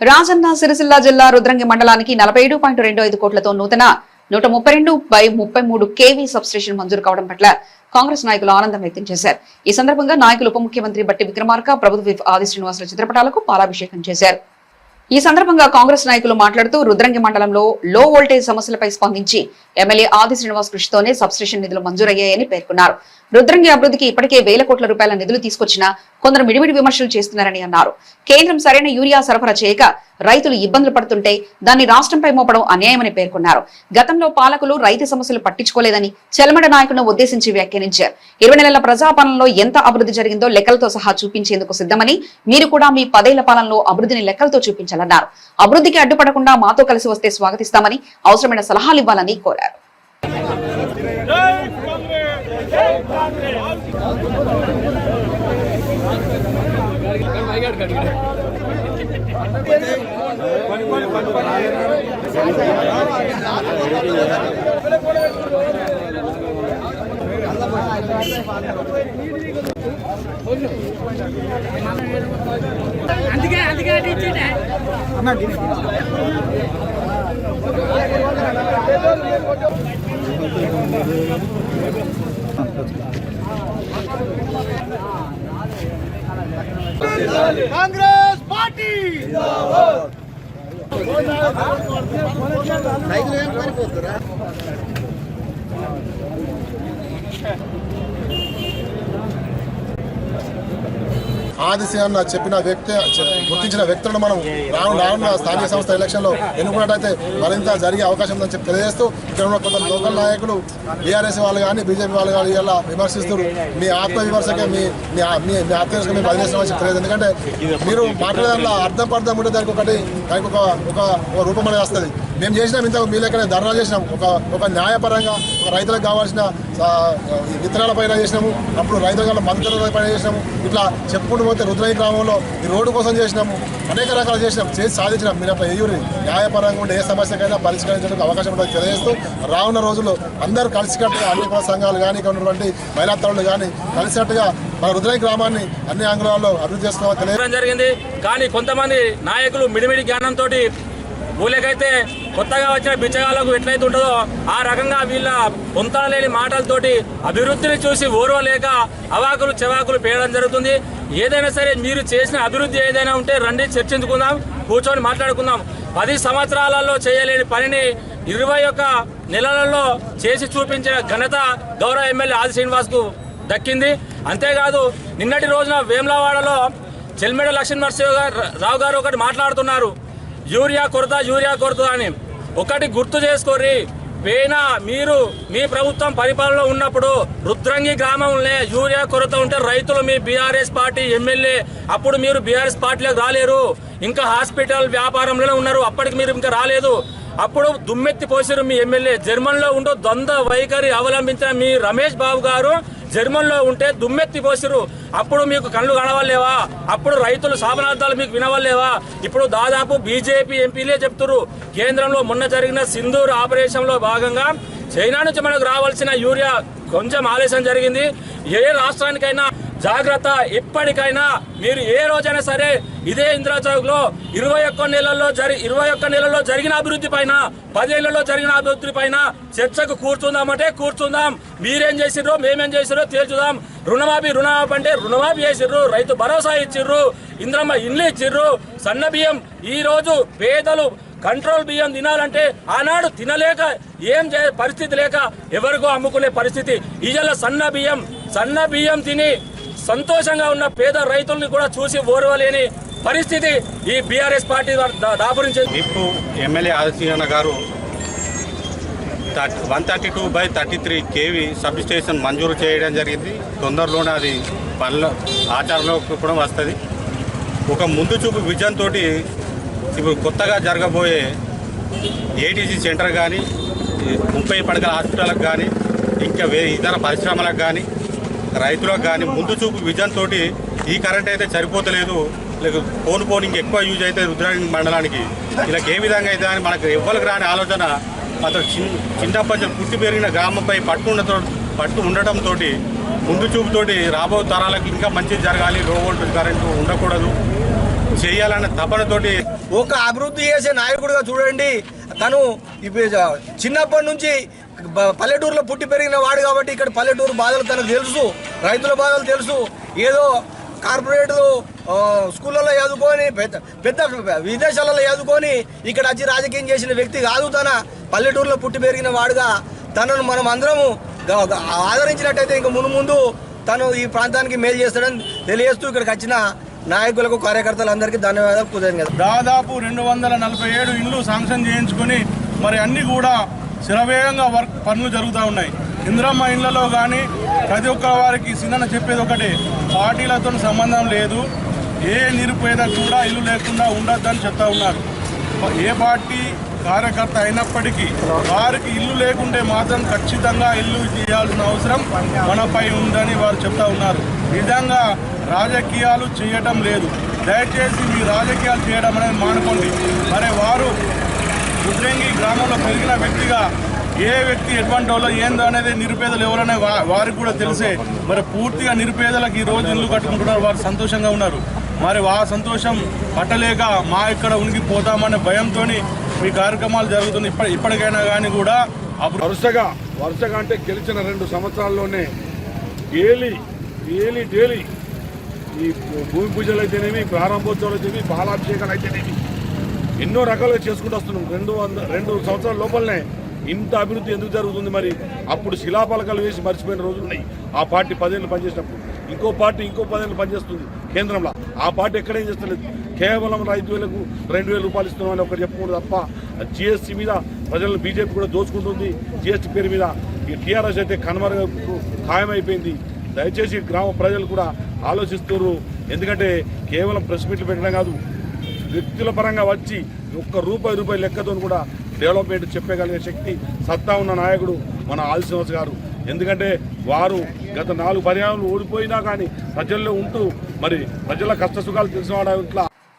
రాజన్న సిరిసిల్ల జిల్లా రుద్రంగి మండలానికి నలభై ఏడు పాయింట్ రెండు ఐదు కోట్లతో నూతన నూట ముప్పై రెండు బై ముప్పై మూడు కేవీ సబ్స్టేషన్ మంజూరు కావడం పట్ల కాంగ్రెస్ నాయకులు ఆనందం వ్యక్తం చేశారు. ఈ సందర్భంగా నాయకులు ఉప ముఖ్యమంత్రి బట్టి విక్రమార్క ప్రభుత్వ ఆది శ్రీనివాసుల చిత్రపటాలకు పాలాభిషేకం చేశారు. ఈ సందర్భంగా కాంగ్రెస్ నాయకులు మాట్లాడుతూ రుద్రంగి మండలంలో లో వోల్టేజ్ సమస్యలపై స్పందించి ఎమ్మెల్యే ఆది శ్రీనివాస్ కృషితోనే సబ్స్టేషన్ నిధులు మంజూరయ్యాయని పేర్కొన్నారు. రుద్రంగి అభివృద్ధికి ఇప్పటికే వేల కోట్ల రూపాయల నిధులు తీసుకొచ్చినా కొందరు మిడిమిడి విమర్శలు చేస్తున్నారని అన్నారు. కేంద్రం సరైన యూరియా సరఫరా చేయక రైతులు ఇబ్బందులు పడుతుంటే దాన్ని రాష్ట్రంపై మోపడం అన్యాయమని పేర్కొన్నారు. గతంలో పాలకులు రైతు సమస్యలు పట్టించుకోలేదని చెలమడ నాయకులను ఉద్దేశించి వ్యాఖ్యానించారు. ఇరవై నెలల ప్రజాపాలనలో ఎంత అభివృద్ధి జరిగిందో లెక్కలతో సహా చూపించేందుకు సిద్ధమని మీరు కూడా మీ పదేళ్ళ పాలనలో అభివృద్ధిని లెక్కలతో చూపించాలన్నారు. అభివృద్ధికి అడ్డుపడకుండా మాతో కలిసి వస్తే స్వాగతిస్తామని అవసరమైన సలహాలు ఇవ్వాలని కోరారు. అందుకే అందుకే అటు ఇచ్చిండే కాంగ్రెస్ పార్టీ! ఆదిశ అన్న చెప్పిన వ్యక్తి గుర్తించిన వ్యక్తులను మనం రాను రానున్న స్థానిక సంస్థ ఎలక్షన్లో ఎన్నుకున్నట్టయితే మరింత జరిగే అవకాశం ఉందని చెప్పి తెలియజేస్తూ ఇక్కడ ఉన్న కొంత లోకల్ నాయకులు బీఆర్ఎస్ వాళ్ళు కానీ బీజేపీ వాళ్ళు కానీ ఇలా విమర్శిస్తారు మీ ఆత్మవిమర్శకే మీ మీ మీ మీ ఆత్మవిమర్శకే బదిలేస్తామని చెప్పి తెలియదు. ఎందుకంటే మీరు మాట్లాడేదాంట్లో అర్థం పర్థం ఉంటే దానికి ఒకటి దానికి ఒక ఒక ఒక రూపం అనేది వస్తుంది. మేము చేసినాం ఇంత మీ లెక్కనే ధర్నా చేసినాం. ఒక ఒక న్యాయపరంగా ఒక రైతులకు కావాల్సిన విత్తనాల పైన చేసినాము. అప్పుడు రైతుల మంత్రుల పైన చేసినాము. ఇట్లా చెప్పుకుంటూ పోతే రుద్రయ్య గ్రామంలో ఈ రోడ్డు కోసం చేసినాము. అనేక రకాలు చేసినాం. చేసి సాధించినాం. మీరు అట్లా ఎయ్యూరి న్యాయపరంగా ఉండే ఏ సమస్యకైనా పరిష్కరించడానికి అవకాశం ఉంటుంది తెలియజేస్తూ రానున్న రోజుల్లో అందరూ కలిసికట్టుగా అన్ని సంఘాలు కానీ ఇక్కడ ఉన్నటువంటి మహిళా కానీ కలిసికట్టుగా మన రుద్రయ్య గ్రామాన్ని అన్ని ఆంగ్లాల్లో అభివృద్ధి చేసుకోవాలి జరిగింది. కానీ కొంతమంది నాయకులు మిడిమిడి జ్ఞానంతో ఊళ్ళకైతే కొత్తగా వచ్చిన బిచ్చగాళ్ళకు ఎట్లయితే ఉంటుందో ఆ రకంగా వీళ్ళ పొంతలేని మాటలతోటి అభివృద్ధిని చూసి ఓర్వలేక అవాకులు చెవాకులు పేయడం జరుగుతుంది. ఏదైనా సరే మీరు చేసిన అభివృద్ధి ఏదైనా ఉంటే రండి చర్చించుకుందాం కూర్చొని మాట్లాడుకుందాం. పది సంవత్సరాలలో చేయలేని పనిని ఇరవై ఒక్క నెలలలో చేసి చూపించిన ఘనత గౌరవ ఎమ్మెల్యే ఆది శ్రీనివాస్కు దక్కింది. అంతేకాదు నిన్నటి రోజున వేములవాడలో చెల్మెడ లక్ష్మణ్ గారు రావు గారు ఒకటి మాట్లాడుతున్నారు. యూరియా కొరత యూరియా కొరత అని. ఒకటి గుర్తు చేసుకోరి పేన మీరు మీ ప్రభుత్వం పరిపాలనలో ఉన్నప్పుడు రుద్రంగి గ్రామంలో యూరియా కొరత ఉంటే రైతులు మీ బీఆర్ఎస్ పార్టీ ఎమ్మెల్యే అప్పుడు మీరు బీఆర్ఎస్ పార్టీలోకి రాలేరు. ఇంకా హాస్పిటల్ వ్యాపారంలోనే ఉన్నారు అప్పటికి మీరు ఇంకా రాలేదు. అప్పుడు దుమ్మెత్తి పోసారు మీ ఎమ్మెల్యే. జర్మన్లో ఉంటూ ద్వంద్వ వైఖరి అవలంబించిన మీ రమేష్ బాబు గారు జర్మన్లో ఉంటే దుమ్మెత్తి పోసిరు అప్పుడు మీకు కళ్ళు కనవలేవా అప్పుడు రైతులు శాపనార్థాలు మీకు వినవలేవా ఇప్పుడు దాదాపు బీజేపీ ఎంపీలే చెప్తున్నారు కేంద్రంలో మొన్న జరిగిన సింధూర్ ఆపరేషన్లో భాగంగా చైనా నుంచి మనకు రావాల్సిన యూరియా కొంచెం ఆలస్యం జరిగింది. ఏ రాష్ట్రానికైనా జాగ్రత్త ఇప్పటికైనా మీరు ఏ రోజైనా సరే ఇదే ఇందిరా చౌక్లో ఇరవై ఒక్క నెలల్లో జరి ఇరవై ఒక్క నెలల్లో జరిగిన అభివృద్ధి పైన పదేళ్ళలో జరిగిన అభివృద్ధి పైన చర్చకు కూర్చుందామంటే కూర్చుందాం. మీరేం చేసిర్రో మేమేం చేసిర్రో తేల్చుదాం. రుణమాఫీ రుణమాఫీ అంటే రుణమాఫీ చేసిర్రు రైతు భరోసా ఇచ్చిర్రు ఇంద్రమ్మ ఇండ్లు ఇచ్చిర్రు. సన్న బియ్యం ఈ రోజు పేదలు కంట్రోల్ బియ్యం తినాలంటే ఆనాడు తినలేక ఏం చే పరిస్థితి లేక ఎవరికో అమ్ముకునే పరిస్థితి. ఈజల సన్న బియ్యం సన్న బియ్యం తిని సంతోషంగా ఉన్న పేద రైతుల్ని కూడా చూసి ఓర్వలేని పరిస్థితి ఈ బీఆర్ఎస్ పార్టీ దాపురించింది. విప్ ఎమ్మెల్యే ఆదిశీన గారు one thirty two by thirty three KV substation మంజూరు చేయడం జరిగింది. తొందరలోనే అది పనుల ఆచారంలోకి కూడా వస్తుంది. ఒక ముందు చూపు విజన్ తోటి ఇప్పుడు కొత్తగా జరగబోయే ఏటీసీ సెంటర్ కానీ ముప్పై పడకల హాస్పిటల్కి కానీ ఇంకా వే ఇతర పరిశ్రమలకు కానీ రైతులకు కానీ ముందు చూపు విజన్ తోటి ఈ కరెంట్ అయితే సరిపోతలేదు. లేక పోను పోను ఇంకెక్కువ యూజ్ అయితే రుద్రాంగి మండలానికి. ఇలా ఏ విధంగా అయితే అని మనకు ఎవ్వరికి రాని ఆలోచన. అతను చిన్న చిన్నప్పటి నుంచి పుట్టి పెరిగిన గ్రామంపై పట్టు ఉండతో పట్టు ఉండటంతో ముందు చూపుతోటి రాబో తరాలకు ఇంకా మంచిది జరగాలి. లో వోల్టేజ్ కరెంటు ఉండకూడదు. చేయాలన్న తపనతోటి ఒక అభివృద్ధి చేసే నాయకుడిగా చూడండి. తను ఇప్పుడు చిన్నప్పటి నుంచి పల్లెటూరులో పుట్టి పెరిగిన వాడు కాబట్టి ఇక్కడ పల్లెటూరు బాధలు తనకు తెలుసు రైతుల బాధలు తెలుసు. ఏదో కార్పొరేట్ స్కూళ్ళలో చదువుకొని పెద్ద పెద్ద విదేశాలలో చదువుకొని ఇక్కడ వచ్చి రాజకీయం చేసిన వ్యక్తి కాదు తన. పల్లెటూరులో పుట్టి పెరిగిన వాడుగా తనను మనం అందరము ఆదరించినట్టయితే ఇంక ముందు ముందు తను ఈ ప్రాంతానికి మేలు చేస్తాడని తెలియజేస్తూ ఇక్కడికి వచ్చిన నాయకులకు కార్యకర్తలందరికీ ధన్యవాదాలు. కృతజ్ఞతలు. దాదాపు రెండు వందల నలభై ఏడు ఇండ్లు శాంక్షన్ చేయించుకొని మరి అన్ని కూడా శరవేగంగా వర్క్ పనులు జరుగుతూ ఉన్నాయి. ఇందిరమ్మ ఇండ్లలో కానీ ప్రతి ఒక్క వారికి సిద్ధన చెప్పేది ఒకటే పార్టీలతో సంబంధం లేదు ఏ నిరుపేద కూడా ఇల్లు లేకుండా ఉండొద్దని చెప్తా ఉన్నారు. ఏ పార్టీ కార్యకర్త అయినప్పటికీ వారికి ఇల్లు లేకుంటే మాత్రం ఖచ్చితంగా ఇల్లు చేయాల్సిన అవసరం మనపై ఉందని వారు చెప్తా ఉన్నారు. నిజంగా రాజకీయాలు చేయటం లేదు. దయచేసి మీ రాజకీయాలు చేయడం అనేది మానుకోండి. మరి వారు ఉద్రంగి గ్రామంలో పెరిగిన వ్యక్తిగా ఏ వ్యక్తి ఎటువంటి వాళ్ళు ఏందో అనేది నిరుపేదలు ఎవరనే వా- వారికి కూడా తెలిసే. మరి పూర్తిగా నిరుపేదలకు ఈ రోజు ఇల్లు కట్టుకుంటున్నారు వారు సంతోషంగా ఉన్నారు. మరి ఆ సంతోషం పట్టలేక మా ఇక్కడ ఉనికిపోతామనే భయంతో మీ కార్యక్రమాలు జరుగుతున్నాయి. ఇప్పటి ఇప్పటికైనా కానీ కూడా అప్పుడు వరుసగా వరుసగా అంటే గెలిచిన రెండు సంవత్సరాల్లోనే డైలీ డైలీ డైలీ ఈ భూమి పూజలు అయితేనేమి ప్రారంభోత్సవాలు అయితేనేమి బాలాభిషేకాలు అయితేనేమి ఎన్నో రకాలుగా చేసుకుంటూ వస్తున్నాం. రెండు వంద రెండు సంవత్సరాల లోపలనే ఇంత అభివృద్ధి ఎందుకు జరుగుతుంది మరి? అప్పుడు శిలాపలకాలు వేసి మర్చిపోయిన రోజులు ఉన్నాయి. ఆ పార్టీ పదేళ్ళు పనిచేసినప్పుడు. ఇంకో పార్టీ ఇంకో పదేళ్ళు పనిచేస్తుంది కేంద్రంలో. ఆ పార్టీ ఎక్కడేం చేస్తలేదు? కేవలం ఐదు వేలకు రెండు వేల రూపాయలు ఇస్తున్నామని ఒకటి తప్ప జిఎస్టీ మీద ప్రజలను బీజేపీ కూడా దోచుకుంటుంది. జిఎస్టీ పేరు మీద ఈ టీఆర్ఎస్ అయితే కనుమరుగు ఖాయమైపోయింది. దయచేసి గ్రామ ప్రజలు కూడా ఆలోచిస్తున్నారు. ఎందుకంటే కేవలం ప్రెస్ మీట్లు పెట్టడం కాదు వ్యక్తుల పరంగా వచ్చి ఒక్క రూపాయి రూపాయి లెక్కతో కూడా డెవలప్మెంట్ చెప్పగలిగే శక్తి సత్తా ఉన్న నాయకుడు మన ఆదిశ్రీనివాస్ గారు. ఎందుకంటే వారు గత నాలుగు పర్యాలు ఓడిపోయినా కానీ ప్రజల్లో ఉంటూ మరి ప్రజల కష్ట సుఖాలు తెలిసిన వాడు